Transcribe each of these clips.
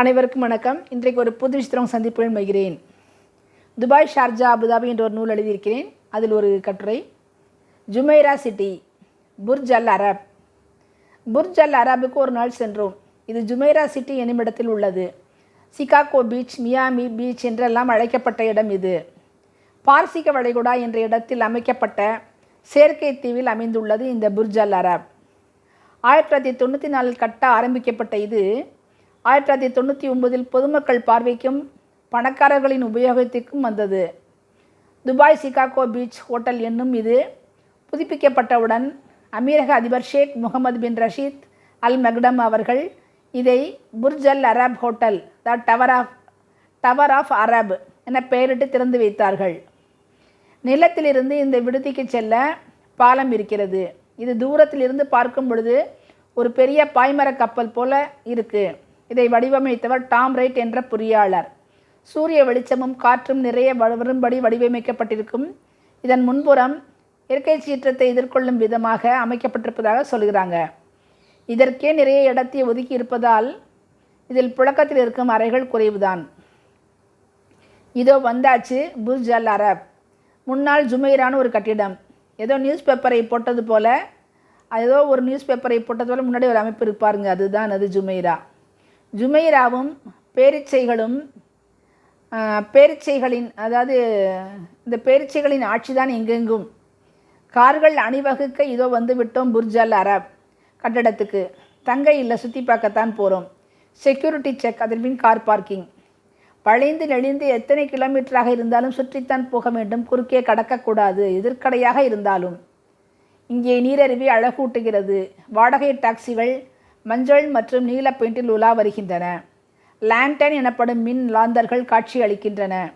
அனைவருக்கும் வணக்கம். இன்றைக்கு ஒரு புது சித்திரம் சந்திப்புடன் மகிகிறேன் துபாய் ஷார்ஜா அபுதாபி என்ற ஒரு நூல் எழுதியிருக்கிறேன். அதில் ஒரு கட்டுரை. Jumeirah city Burj Al Arab. Burj Al அரபுக்கு ஒரு நாள் சென்றோம். இது ஜுமைரா சிட்டி என்னுமிடத்தில் உள்ளது. சிகாகோ பீச் மியாமி பீச் என்றெல்லாம் அழைக்கப்பட்ட இடம் இது. பார்சிக வளைகுடா என்ற இடத்தில் அமைக்கப்பட்ட செயற்கை தீவில் அமைந்துள்ளது இந்த புர்ஜ் அல் அரப். ஆயிரத்தி தொள்ளாயிரத்தி தொண்ணூற்றி நாலில் கட்ட ஆரம்பிக்கப்பட்ட இது ஆயிரத்தி தொள்ளாயிரத்தி தொண்ணூற்றி ஒன்பதில் பொதுமக்கள் பார்வைக்கும் பணக்காரர்களின் உபயோகத்திற்கும் வந்தது. துபாய் சிகாகோ பீச் ஹோட்டல் என்னும் இது புதுப்பிக்கப்பட்டவுடன் அமீரக அதிபர் ஷேக் முகமது பின் ரஷீத் அல் மக்டம் அவர்கள் இதை Burj Al Arab hotel the tower of tower of Arab என பெயரிட்டு திறந்து வைத்தார்கள். நிலத்திலிருந்து இந்த விடுதிக்கு செல்ல பாலம் இருக்கிறது. இது தூரத்திலிருந்து பார்க்கும் பொழுது ஒரு பெரிய பாய்மர கப்பல் போல இருக்குது இதை வடிவமைத்தவர் டாம் ரைட் என்ற பொறியாளர். சூரிய வெளிச்சமும் காற்றும் நிறைய வ- வரும்படி வடிவமைக்கப்பட்டிருக்கும். இதன் முன்புறம் இயற்கை சீற்றத்தை எதிர்கொள்ளும் விதமாக அமைக்கப்பட்டிருப்பதாக சொல்கிறாங்க. இதற்கே நிறைய இடத்தை ஒதுக்கி இருப்பதால் இதில் புழக்கத்தில் இருக்கும் அறைகள் குறைவுதான். இதோ வந்தாச்சு புர்ஜ் அல் அரப். முன்னாள் ஜுமைரான ஒரு கட்டிடம். ஏதோ நியூஸ் பேப்பரை போட்டது போல ஏதோ ஒரு நியூஸ் பேப்பரை போட்டது போல் முன்னாடி ஒரு அமைப்பு இருப்பாருங்க அதுதான் அது ஜுமைரா. ஜுமைராவும் பேரிச்சைகளும் பேரிச்சைகளின் அதாவது இந்த பேரிச்சைகளின் ஆட்சிதான் எங்கெங்கும். கார்கள் அணிவகுக்க இதோ வந்து விட்டோம் அரப் கட்டடத்துக்கு. தங்க இல்லை சுற்றி பார்க்கத்தான் போகிறோம் செக்யூரிட்டி செக் அதிர்வின் கார் பார்க்கிங். வளைந்து நெளிந்து எத்தனை கிலோமீட்டராக இருந்தாலும் சுற்றித்தான் போக வேண்டும். குறுக்கே கடக்கக்கூடாது எதிர்க்கடையாக இருந்தாலும். இங்கே நீரருவி அழகூட்டுகிறது. வாடகை டாக்ஸிகள் மஞ்சள் மற்றும் நீல பெயிண்டில் உலா வருகின்றன. லேண்டன் எனப்படும் மின் லாந்தர்கள் காட்சி அளிக்கின்றன.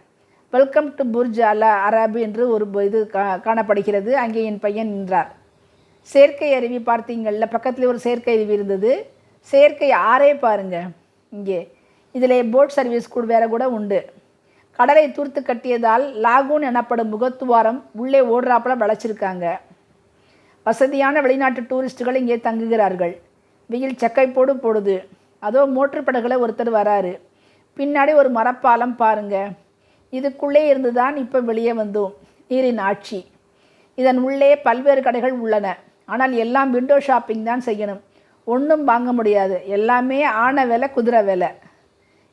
வெல்கம் டு புர்ஜ் அல அரபு என்று ஒரு இது கா- காணப்படுகிறது. அங்கே என் பையன் நின்றார். செயற்கை அருவி பார்த்தீங்கள்ல பக்கத்தில் ஒரு செயற்கை அருவி இருந்தது. செயற்கை ஆறே பாருங்க. இங்கே. இதில் போட் சர்வீஸ் கூட வேற கூட உண்டு. கடலை தூர்த்து கட்டியதால் லாகூன் எனப்படும் முகத்துவாரம் உள்ளே ஓடுறாப்பில் வளைச்சிருக்காங்க. வசதியான வெளிநாட்டு டூரிஸ்ட்டுகள் இங்கே தங்குகிறார்கள். வெயில் சக்கை போடு போடுது. அதோ மோட்டர் படகுல ஒருத்தர் வராரு. பின்னாடி ஒரு மரப்பாலம் பாருங்க. இதுக்குள்ளே இருந்து தான் இப்போ வெளியே வந்தோம். நீரின் ஆட்சி. இதன் உள்ளே பல்வேறு கடைகள் உள்ளன. ஆனால் எல்லாம் விண்டோ ஷாப்பிங் தான் செய்யணும். ஒன்றும் வாங்க முடியாது. எல்லாமே ஆன விலை குதிரை விலை.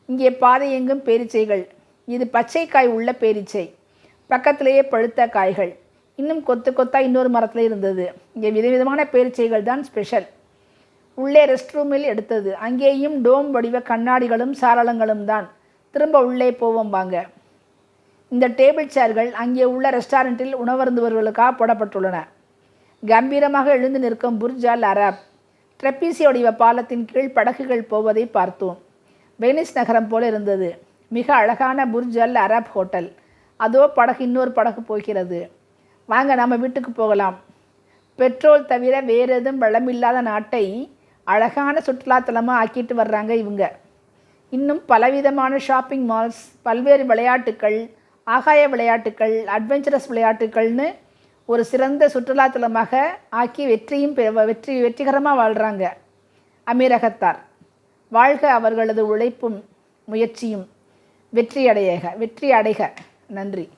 இங்கே பாதை எங்கும் பேரிச்சைகள். இது பச்சை காய் உள்ள பேரிச்சை. பக்கத்திலேயே பழுத்த காய்கள். இன்னும் கொத்து கொத்தா இன்னொரு மரத்தில் இருந்தது. இங்கே விதவிதமான பேரிச்சைகள் தான் ஸ்பெஷல் உள்ளே ரெஸ்ட் ரூமில் எடுத்தது. அங்கேயும் டோம் வடிவ கண்ணாடிகளும் சாளரங்களும் தான். திரும்ப உள்ளே போவோம் வாங்க. இந்த டேபிள் சேர்கள் அங்கே உள்ள ரெஸ்டாரண்ட்டில் உணவருந்துபவர்களுக்காக போடப்பட்டுள்ளன. கம்பீரமாக எழுந்து நிற்கும் புர்ஜால் அராப் அரப் வடிவ பாலத்தின் கீழ் படகுகள் போவதை பார்த்தோம். வெனிஸ் நகரம் போல இருந்தது. மிக அழகான புர்ஜல் அராப் அரப் ஹோட்டல். அதோ படகு இன்னொரு படகு போகிறது. வாங்க நம்ம வீட்டுக்கு போகலாம். பெட்ரோல் தவிர வேறு எதுவும் வளமில்லாத நாட்டை அழகான சுற்றுலாத்தலமாக ஆக்கிட்டு வர்றாங்க இவங்க. இன்னும் பலவிதமான ஷாப்பிங் மால்ஸ் பல்வேறு விளையாட்டுக்கள் ஆகாய விளையாட்டுக்கள் அட்வென்ச்சரஸ் விளையாட்டுக்கள்னு ஒரு சிறந்த சுற்றுலாத்தலமாக ஆக்கி வெற்றியும் பெ- வெற்றி வெற்றிகரமாக வாழ்கிறாங்க அமீரகத்தார். வாழ்க அவர்களது உழைப்பும் முயற்சியும். வெற்றி அடையக வெற்றி அடைக நன்றி.